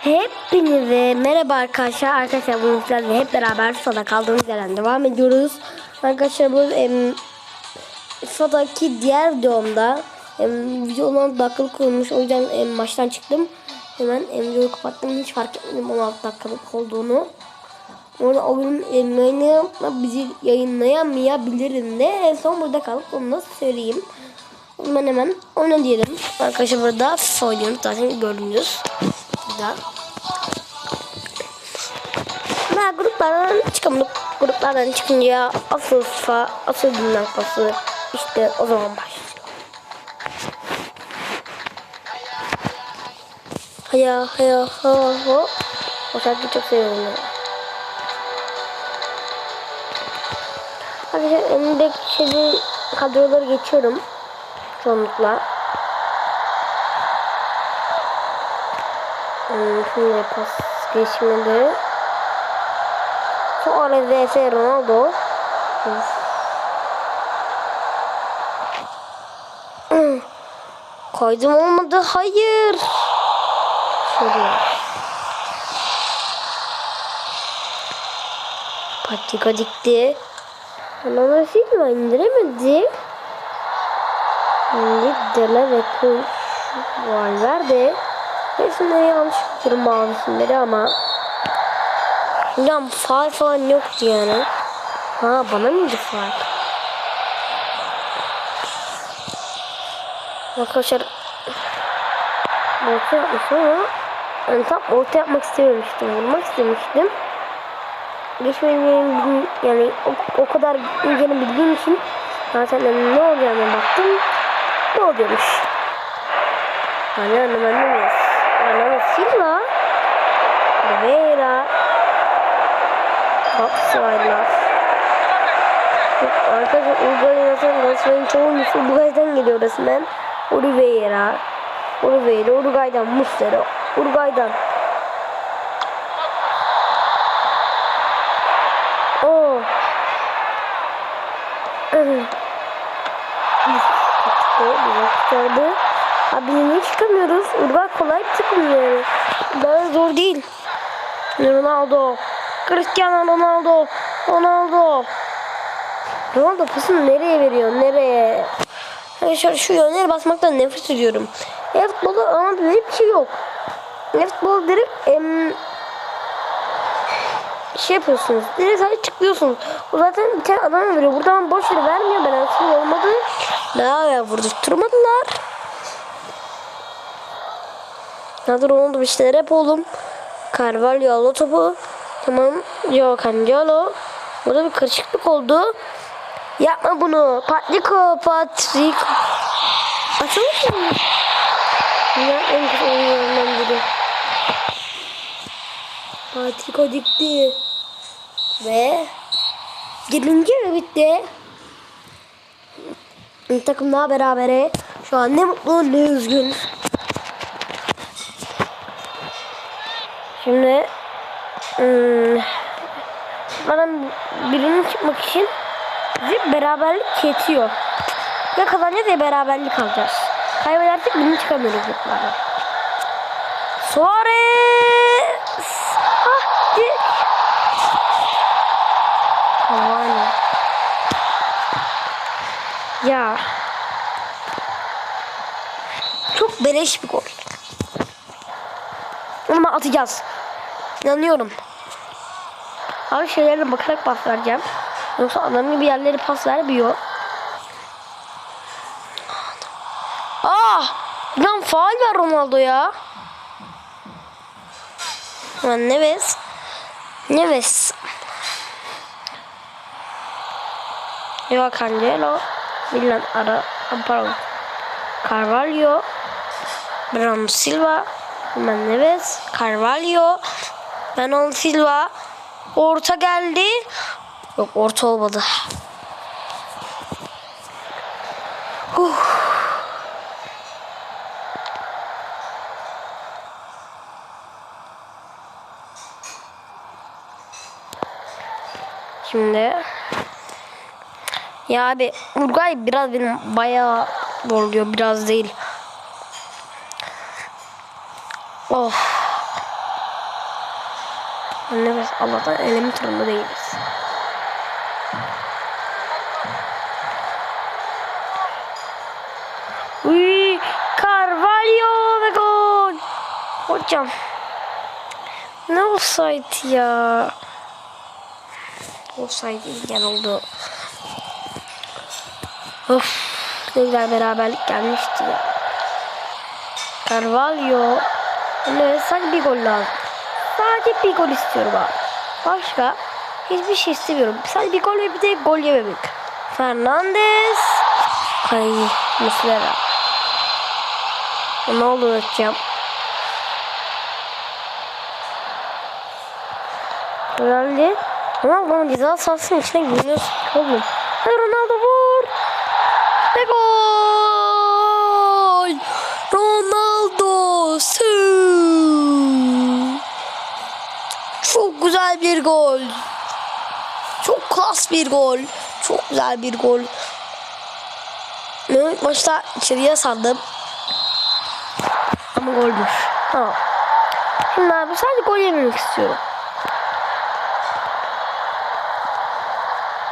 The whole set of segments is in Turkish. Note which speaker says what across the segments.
Speaker 1: Hepinize merhaba arkadaşlar. Arkadaşlar bugün sizlerle hep beraber FIFA'da kaldığımız yerden devam ediyoruz. Arkadaşlar bu em, FIFA'daki diğer videomda em, video olan dakikalık olmuş. O yüzden em, maçtan çıktım. Hemen em, videoyu kapattım. Hiç fark etmedim 16 dakikalık olduğunu. Orada o gün em, bizi yayınlayamayabilirim de en son burada kalıp onu nasıl söyleyeyim. Ben hemen oyna diyelim. Arkadaşlar burada FIFA oynuyoruz zaten gördünüz. Burada. Ben gruplardan çıkamadık. Gruplardan çıkınca asıl FIFA, asıl Dünya Kupası işte o zaman başlıyor. Haya haya ha ho. O şarkıyı çok seviyorum ben. Arkadaşlar önümdeki şeyi kadroları geçiyorum. Çoğunlukla. Şimdi pas geçmedi. Suarez vs Ronaldo. Kaydım olmadı. Hayır. Şöyle. Patika dikti. Ronaldo Silva indiremedi. Şimdi Dele ve Kuş Valverde. Resimleri yanlış yapıyorum mavisimleri ama Hocam faal falan yoktu yani. Ha bana mıydı faal? Arkadaşlar orta yapmışım ama yani tam orta yapmak istememiştim. Vurmak istemiştim. Geçmediğim yani o, o kadar inceini bildiğim için zaten ne olacağına baktım. Ne oluyormuş? Yani anlamadım. Anlamadım. Silva. Oliveira. Yok, Arkadaşlar Uruguay'ın zaten Galatasaray'ın çoğunluğu Uruguay'dan geliyor resmen. Oliveira. Oliveira. Uruguay'dan Muslera. Uruguay'dan. Oo. Çıkardı. Abi niye çıkamıyoruz? Uruguay kolay çıkmıyor. Daha zor değil. Ronaldo. Cristiano Ronaldo. Ronaldo. Ronaldo pasını nereye veriyor? Nereye? Arkadaşlar şu yönlere basmaktan nefret ediyorum. E futbolda böyle bir şey yok. E futbol direkt em, şey yapıyorsunuz. Direkt sadece çıkıyorsunuz. O zaten bir tane adam veriyor. Buradan boş yere vermiyor. Ben aslında olmadı. Daha ya vurdurtturmadılar. Hadi Ronaldo bir şeyler yap oğlum. Carvalho aldı topu. Tamam. Yok Cancelo. Burada bir karışıklık oldu. Yapma bunu. Patrico, Patrick. Açılır mı? Ya en güzel oyunlarından biri. Patrico dikti. Ve gelince ve bitti. Takım daha berabere. Şu an ne mutlu ne üzgün. Şimdi hmm, bana birinin çıkmak için bizi beraberlik yetiyor. Ya kazanacağız ya beraberlik alacağız. Kaybedersek birini çıkamıyoruz gruplardan. Suarez! Ah, di- Cavani. Ya. Çok beleş bir gol. Ama atacağız. İnanıyorum. Abi şeylerine bakarak pas vereceğim. Yoksa adam gibi yerleri pas vermiyor. Ah! Lan faal ver Ronaldo ya. Lan Neves. Neves. Yok Cancelo. Milan ara. Pardon. Carvalho. Bernardo Silva. Hemen Neves. Carvalho. Bernardo Silva. Orta geldi. Yok orta olmadı. Huh. Şimdi ya abi Uruguay biraz benim bayağı zorluyor biraz değil. Oh. Allah'tan elemi turunda değiliz. Uy, Carvalho ve gol. Hocam. Ne offside ya? Offside engel oldu. Of, ne güzel beraberlik gelmişti ya. Carvalho. Ne sadece bir gol lazım. Sadece bir gol istiyorum abi. Başka hiçbir şey istemiyorum. Sadece bir gol ve bir de gol yememek. Fernandes. Ay Muslera. Ne olur atacağım. Herhalde Ronaldo'nun ceza sahasının içine giriyorsun oğlum. Ronaldo vur. Ve gol. Güzel bir gol. Çok klas bir gol. Çok güzel bir gol. Mehmet başta içeriye sandım. Ama golmüş. Tamam. Şimdi abi sadece gol yememek istiyorum.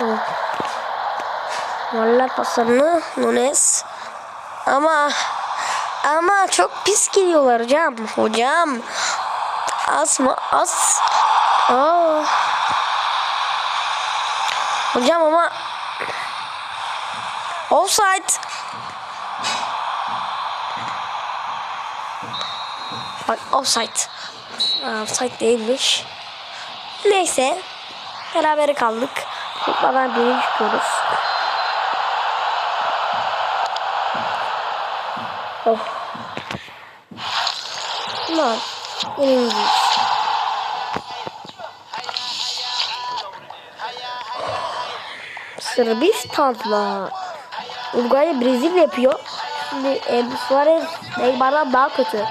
Speaker 1: Evet. Vallahi paslarını Nunes. Ama ama çok pis geliyorlar hocam. Hocam. Az mı? Aa. Hocam ama offside. Bak offside. Offside değilmiş. Neyse. Berabere kaldık. Kupadan biri çıkıyoruz. Oh. Lan. Yenilgiyiz. Sırbistan'la Uruguay'la Brezilya yapıyor. Şimdi e, Suarez Neymar'dan daha kötü.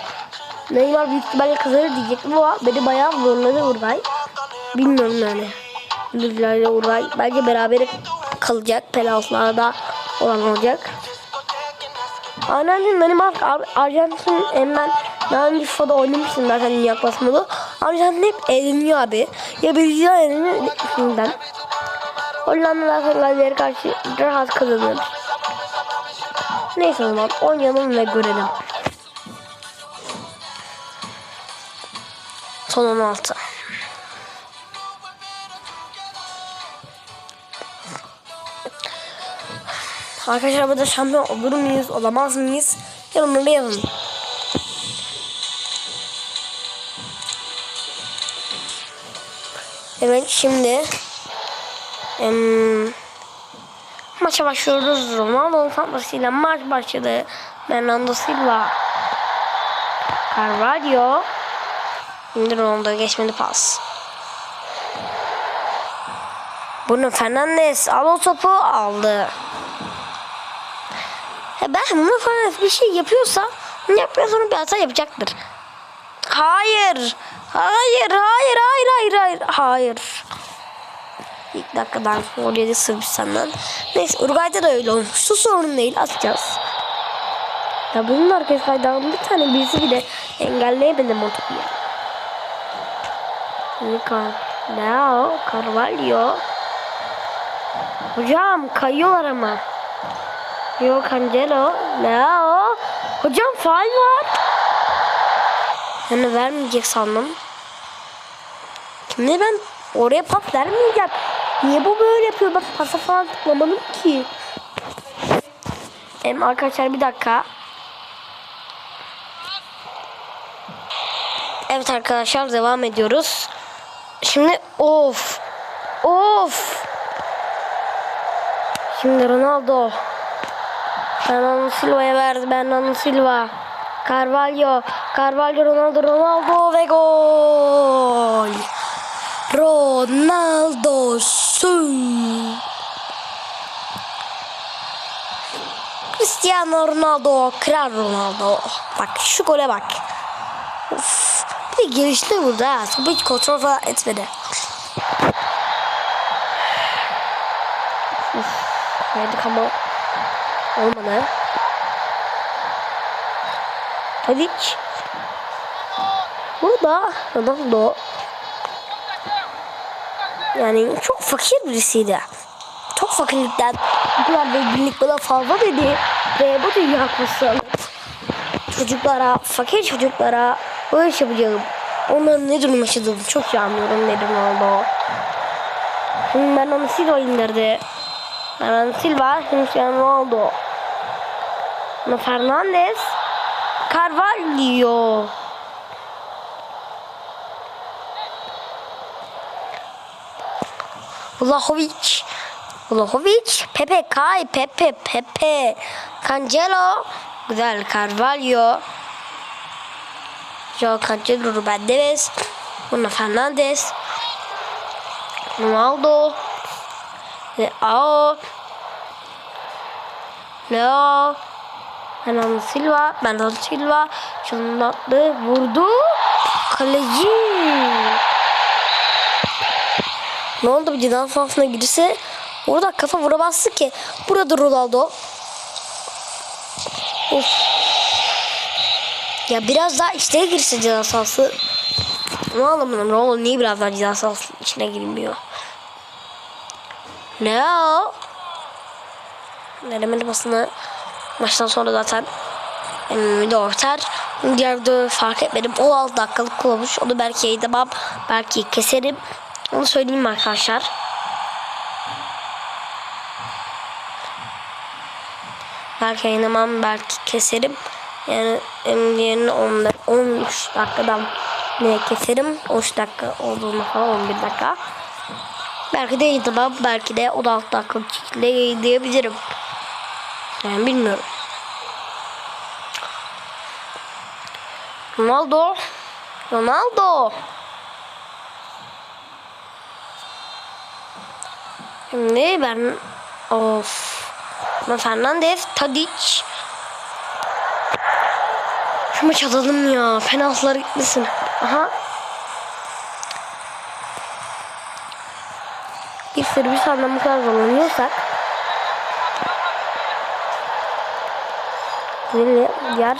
Speaker 1: Neymar büyük ihtimalle kazanır diyecektim ama beni bayağı zorladı Uruguay. Bilmiyorum yani. Brezilya ile Uruguay bence beraber kalacak. Penaltılarda olan olacak. Aynen benim bak Arjantin hemen daha önce FIFA'da oynamıştım zaten Kupası'nda. Arjantin hep eleniyor abi. Ya Brezilya eleniyor ikisinden. Hollandalar Hollanda'ya karşı rahat kazanıyor. Neyse o zaman oynayalım ve görelim. Son 16. Arkadaşlar burada şampiyon olur muyuz, olamaz mıyız? Yorumları yazın. Evet şimdi em, maça başlıyoruz. Ronaldo'nun fantasıyla maç başladı. Fernando Silva Carvalho Şimdi Ronaldo geçmedi pas. Bruno Fernandes al o topu aldı. Ya ben Bruno Fernandes bir şey yapıyorsa bunu yapıyor sonra bir hata yapacaktır. Hayır. Hayır, hayır, hayır, hayır, hayır, hayır. İlk dakikadan gol yedi Sırbistan'dan. Neyse Uruguay'da da öyle olmuştu. Sorun değil atacağız. Ya bunun arkası kaydan bir tane birisi bile engelleyemedim o topu ya. Car Leo Carvalho. Hocam kayıyorlar ama. Yok Cancelo. Leo. Hocam faal var. Yani vermeyecek sandım. Şimdi ben oraya pas vermeyeceğim. Niye bu böyle yapıyor? Bak pasa falan tıklamadım ki. Hem arkadaşlar bir dakika. Evet arkadaşlar devam ediyoruz. Şimdi of. Of. Şimdi Ronaldo. Fernando Silva'ya verdi. Fernando Silva. Carvalho. Carvalho Ronaldo Ronaldo ve gol. Ronaldo su. Cristiano Ronaldo. Kral Ronaldo. Bak şu gole bak. Uf. Bir de gelişti burada. Topu hiç kontrol falan etmedi. Uf. Verdik ama olmadı. Tadic. Burada Ronaldo. Yani çok fakir birisiydi. Çok fakirlikten bu kadar zenginlik bana fazla dedi. Ve bu dünya kutsal. Çocuklara, fakir çocuklara böyle iş yapacağım. Onların ne durum yaşadığını çok iyi anlıyorum ne durum oldu. Şimdi ben onu Silva indirdi. Hemen Silva, Cristiano Ronaldo. Bruno Fernandes. Carvalho. Vlahovic. Vlahovic. Pepe Kay. Pepe Pepe. Cancelo. Güzel Carvalho. Joao Cancelo. Ruben Neves. Bruno Fernandes. Ronaldo. Leao. Leo. Fernando Silva. Bernardo Silva. Şunun attı. Vurdu. Kaleci. Ne oldu bir ceza sahasına girse orada kafa vuramazsın ki. Burada Ronaldo. Of. Ya biraz daha içine girse ceza sahası. Ne anlamına Ronaldo niye biraz daha ceza sahası içine girmiyor? Leo. Neremeli basını maçtan sonra zaten de ortar. Diğer fark etmedim. 16 dakikalık kullanmış. Onu belki yayınlamam. Belki keserim. Onu söyleyeyim arkadaşlar. Belki yayınlamam. Belki keserim. Yani diğerini 10 13 dakikadan ne keserim. 13 dakika olduğunu falan 11 dakika. Belki de yayınlamam. Belki de 16 dakikalık şekilde yayınlayabilirim. Yani bilmiyorum. Ronaldo. Ronaldo. Şimdi ben of. Ben Fernandez, Tadic. Şu maç alalım ya. Penaltılar gitmesin. Aha. Bir sandal bu kadar zorlanıyorsak Böyle diğer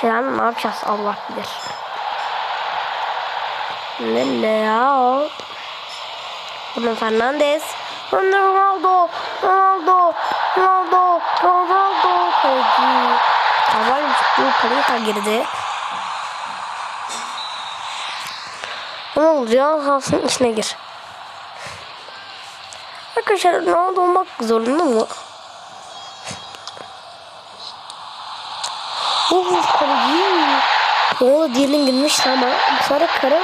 Speaker 1: şeyler ne yapacağız Allah bilir. Ne ne ya? Bruno Fernandes. Ronaldo. Ronaldo. Ronaldo. Ronaldo. Kaleci. Haval çıktı. Kalika girdi. Ne olacak? Sahasının içine gir. Arkadaşlar Ronaldo olmak zorunda mı? Oh kaleci. Ronaldo diğerinin girmişti ama bu sefer kara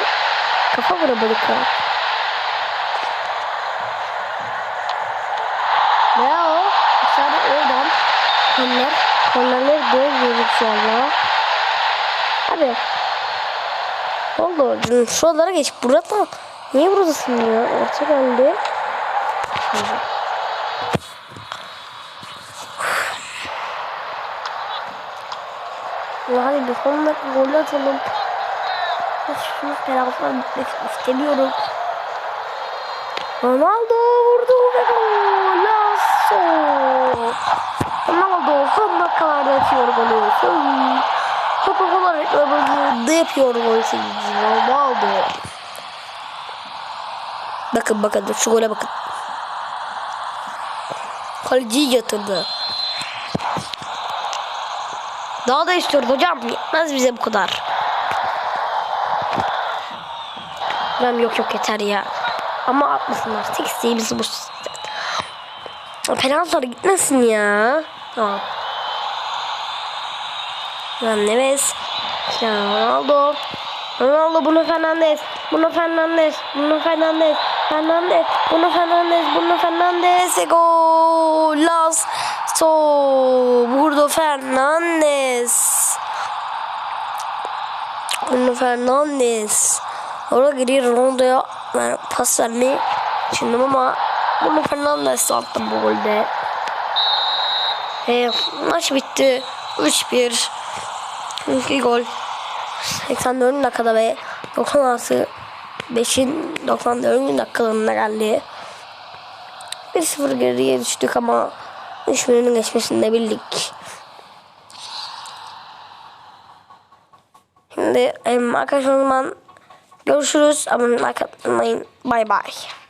Speaker 1: kafa vuramadı kara. Kornerleri dövüyoruz şu anda. Abi oldu? Şuralara geç. Burada niye buradasın ya? Orta geldi. Hadi bir dakika gol atalım. Şu penaltılar bitmek istemiyorum. Ronaldo vurdu ve gol. Lasso. Ronaldo son dakikalarda atıyor golü. Coca-Cola reklamını yapıyor gol sevinci. Ronaldo. Bakın bakın şu gole bakın. Kaleciyi yatırdı. Daha da istiyoruz hocam. Yetmez bize bu kadar. Hocam yok yok yeter ya. Ama atmasınlar. Tek isteğimiz bu. Penaltılara gitmesin ya. Tamam. Lan Neves. Ronaldo. Ronaldo Bruno Fernandes. Bruno Fernandes. Bruno Fernandes. Fernandes. Bruno Fernandes. Bruno Fernandes. E gol. Las. So. Bruno Fernandes. Bruno Fernandes. Oraya giriyor Ronaldo'ya yani pas vermeyi düşündüm ama Bruno Fernandes attı bu golde. E, maç bitti. 3-1. 2 gol. 84 dakikada ve 96 5'in 94 dakikalarında geldi. 1-0 geriye düştük ama 3 birinin geçmesinde bildik. Şimdi arkadaşlar o zaman görüşürüz. Abone olmayı unutmayın. Bay bay.